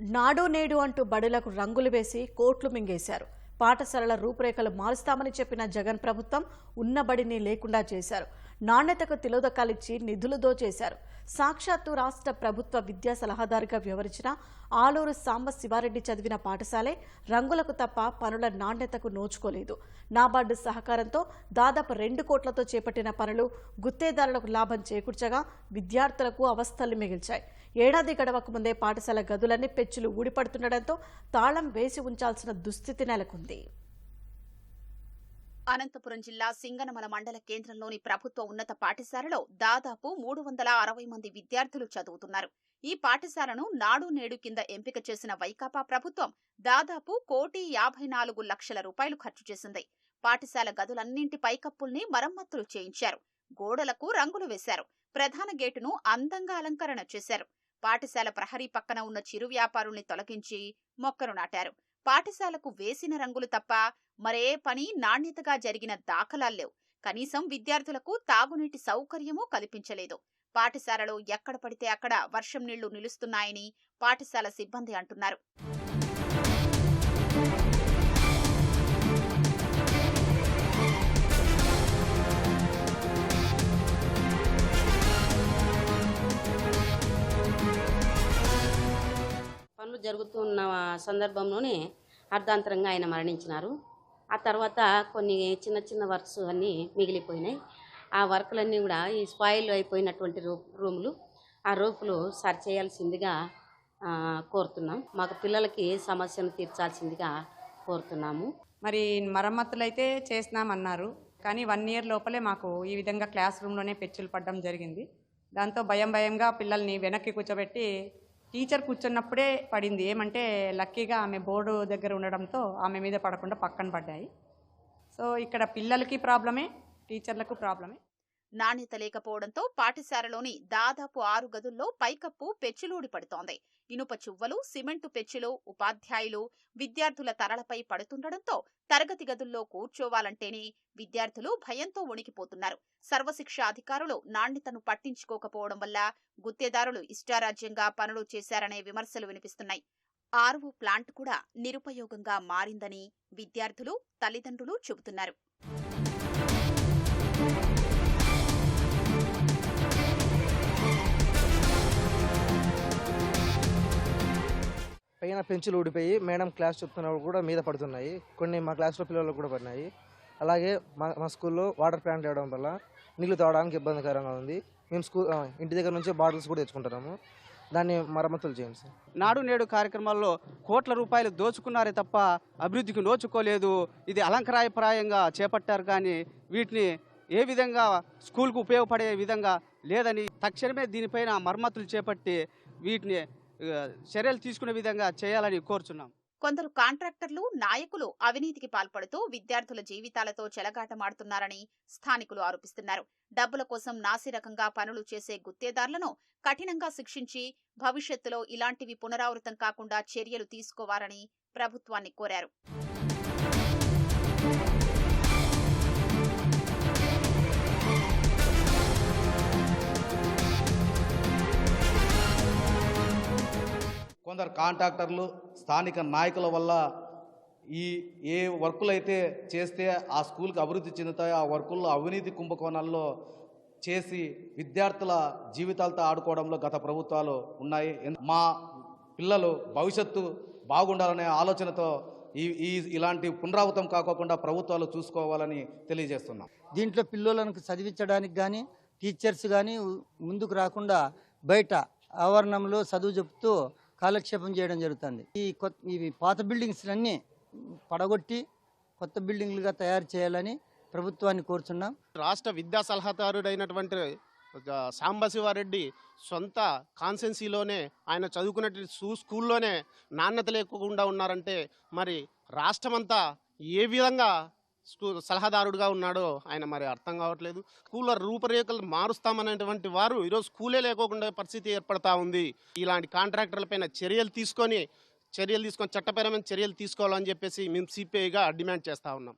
నాడు నేడు అంటూ బడులకు రంగులు వేసి కోట్లు మింగేశారు. పాఠశాలల రూపురేఖలు మారుస్తామని చెప్పిన జగన్ ప్రభుత్వం ఉన్న బడిని లేకుండా చేశారు. నాణ్యతకు తిలోదకాలిచ్చి నిధులు దోచేశారు. సాక్షాత్తు రాష్ట్ర ప్రభుత్వ విద్యా సలహాదారుగా వ్యవహరించిన ఆలూరు సాంబ శివారెడ్డి చదివిన పాఠశాలే రంగులకు తప్ప పనుల నాణ్యతకు నోచుకోలేదు. నాబార్డు సహకారంతో దాదాపు రెండు కోట్లతో చేపట్టిన పనులు గుత్తేదారులకు లాభం చేకూర్చగా విద్యార్థులకు అవస్థలు మిగిల్చాయి. ఏడాది గడవక ముందే పాఠశాల గదులన్నీ పెచ్చులు ఊడిపడుతుండటంతో తాళం వేసి ఉంచాల్సిన దుస్థితి నెలకొంది. అనంతపురం జిల్లా సింగనమల మండల కేంద్రంలోని ప్రభుత్వ ఉన్నత పాఠశాలలో దాదాపు మూడు వందల అరవై మంది విద్యార్థులు చదువుతున్నారు. ఈ పాఠశాలను నాడు నేడు కింద ఎంపిక చేసిన వైకాపా ప్రభుత్వం దాదాపు కోటి యాభై నాలుగు లక్షల రూపాయలు ఖర్చు చేసింది. పాఠశాల గదులన్నింటి పైకప్పుల్ని మరమ్మతులు చేయించారు. గోడలకు రంగులు వేశారు. ప్రధాన గేటును అందంగా అలంకరణ చేశారు. పాఠశాల ప్రహరీ పక్కన ఉన్న చిరు వ్యాపారుల్ని తొలగించి మొక్కలు నాటారు. పాఠశాలకు వేసిన రంగులు తప్ప మరే పని నాణ్యతగా జరిగిన దాఖలాల్లేవు. కనీసం విద్యార్థులకు తాగునీటి సౌకర్యమూ కల్పించలేదు. పాఠశాలలో ఎక్కడ పడితే అక్కడ వర్షం నీళ్ళు నిలుస్తున్నాయని పాఠశాల సిబ్బంది అంటున్నారు. జరుగుతున్న సందర్భంలోనే అర్ధాంతరంగా ఆయన మరణించినారు. ఆ తర్వాత కొన్ని చిన్న చిన్న వర్క్స్ అన్నీ మిగిలిపోయినాయి. ఆ వర్కులన్నీ కూడా ఈ స్పాయిల్ అయిపోయినటువంటి రూములు ఆ రూపులు సరి చేయాల్సిందిగా కోరుతున్నాం. మాకు పిల్లలకి సమస్యను తీర్చాల్సిందిగా కోరుతున్నాము. మరి మరమ్మతులు అయితే చేసినామన్నారు. కానీ వన్ ఇయర్ లోపలే మాకు ఈ విధంగా క్లాస్ రూమ్లోనే పెచ్చులు పడడం జరిగింది. దాంతో భయం భయంగా పిల్లల్ని వెనక్కి కూర్చోబెట్టి టీచర్ కూర్చున్నప్పుడే పడింది. ఏమంటే లక్కీగా ఆమె బోర్డు దగ్గర ఉండడంతో ఆమె మీద పడకుండా పక్కన పడ్డాయి. సో ఇక్కడ పిల్లలకి ప్రాబ్లమే టీచర్లకు ప్రాబ్లమే. నాణ్యత లేకపోవడంతో పాఠశాలలోని దాదాపు ఆరు గదుల్లో పైకప్పు పెచ్చులూడి పడుతోంది. ఇనుప చువ్వలు సిమెంటు పెచ్చులు ఉపాధ్యాయులు విద్యార్థుల తరలపై పడుతుండటంతో తరగతి గదుల్లో కూర్చోవాలంటేనే విద్యార్థులు భయంతో వణికిపోతున్నారు. సర్వశిక్ష అధికారులు నాణ్యతను పట్టించుకోకపోవడం వల్ల గుత్తేదారులు ఇష్టారాజ్యంగా పనులు చేశారనే విమర్శలు వినిపిస్తున్నాయి. ఆర్వో ప్లాంట్ కూడా నిరుపయోగంగా మారిందని విద్యార్థులు తల్లిదండ్రులు చెబుతున్నారు. పైన పెంచులు ఊడిపోయి మేడం క్లాస్ చెప్తున్నప్పుడు కూడా మీద పడుతున్నాయి. కొన్ని మా క్లాస్లో పిల్లలకు కూడా పడినాయి. అలాగే మా మా స్కూల్లో వాటర్ ప్లాంట్ లేవడం వల్ల నీళ్ళు తాగడానికి ఇబ్బందికరంగా ఉంది. మేము స్కూల్ ఇంటి దగ్గర నుంచి బాటిల్స్ కూడా తెచ్చుకుంటున్నాము. దాన్ని మరమ్మతులు చేయండి సార్. నాడు నేడు కార్యక్రమాల్లో కోట్ల రూపాయలు దోచుకున్నారే తప్ప అభివృద్ధికి నోచుకోలేదు. ఇది అలంకరాయప్రాయంగా చేపట్టారు కానీ వీటిని ఏ విధంగా స్కూల్కు ఉపయోగపడే విధంగా లేదని తక్షణమే దీనిపైన మరమ్మతులు చేపట్టి వీటిని చర్యలు తీసుకునే విధంగా చేయాలని కోరుచున్నాం. కొందరు కాంట్రాక్టర్లు నాయకులు అవినీతికి పాల్పడుతూ విద్యార్థుల జీవితాలతో చెలగాటమాడుతున్నారని స్థానికులు ఆరోపిస్తున్నారు. డబ్బుల కోసం నాసిరకంగా పనులు చేసే గుత్తేదారులను కఠినంగా శిక్షించి భవిష్యత్తులో ఇలాంటివి పునరావృతం కాకుండా చర్యలు తీసుకోవాలని ప్రభుత్వాన్ని కోరారు. కొందరు కాంట్రాక్టర్లు స్థానిక నాయకుల వల్ల ఈ ఏ వర్కులు అయితే చేస్తే ఆ స్కూల్కి అభివృద్ధి చెందుతాయో ఆ వర్కుల్లో అవినీతి కుంభకోణాల్లో చేసి విద్యార్థుల జీవితాలతో ఆడుకోవడంలో గత ప్రభుత్వాలు ఉన్నాయి. మా పిల్లలు భవిష్యత్తు బాగుండాలనే ఆలోచనతో ఈ ఈ ఇలాంటి పునరావృతం కాకోకుండా ప్రభుత్వాలు చూసుకోవాలని తెలియజేస్తున్నాం. దీంట్లో పిల్లలను చదివించడానికి కానీ టీచర్స్ కానీ ముందుకు రాకుండా బయట ఆవరణంలో చదువు చెప్తూ కాలక్షేపం చేయడం జరుగుతుంది. ఈ కొత్త ఇవి పాత బిల్డింగ్స్ అన్నీ పడగొట్టి కొత్త బిల్డింగ్లుగా తయారు చేయాలని ప్రభుత్వాన్ని కోరుచున్నాం. రాష్ట్ర విద్యా సలహాదారుడైనటువంటి సాంబశివారెడ్డి సొంత కాన్సెన్సీలోనే ఆయన చదువుకున్నటువంటి సూ స్కూల్లోనే నాణ్యత లేకుండా ఉన్నారంటే మరి రాష్ట్రమంతా ఏ విధంగా సలహాదారుడుగా ఉన్నాడో ఆయన మరి అర్థం కావట్లేదు. స్కూళ్ళ రూపురేఖలు మారుస్తామనేటువంటి వారు ఈరోజు స్కూలే లేకోకుండా పరిస్థితి ఏర్పడతా ఉంది. ఇలాంటి కాంట్రాక్టర్లపైన చర్యలు తీసుకొని చర్యలు తీసుకొని చట్టపరమైన చర్యలు తీసుకోవాలని చెప్పేసి మేము సిపిఐగా డిమాండ్ చేస్తూ ఉన్నాం.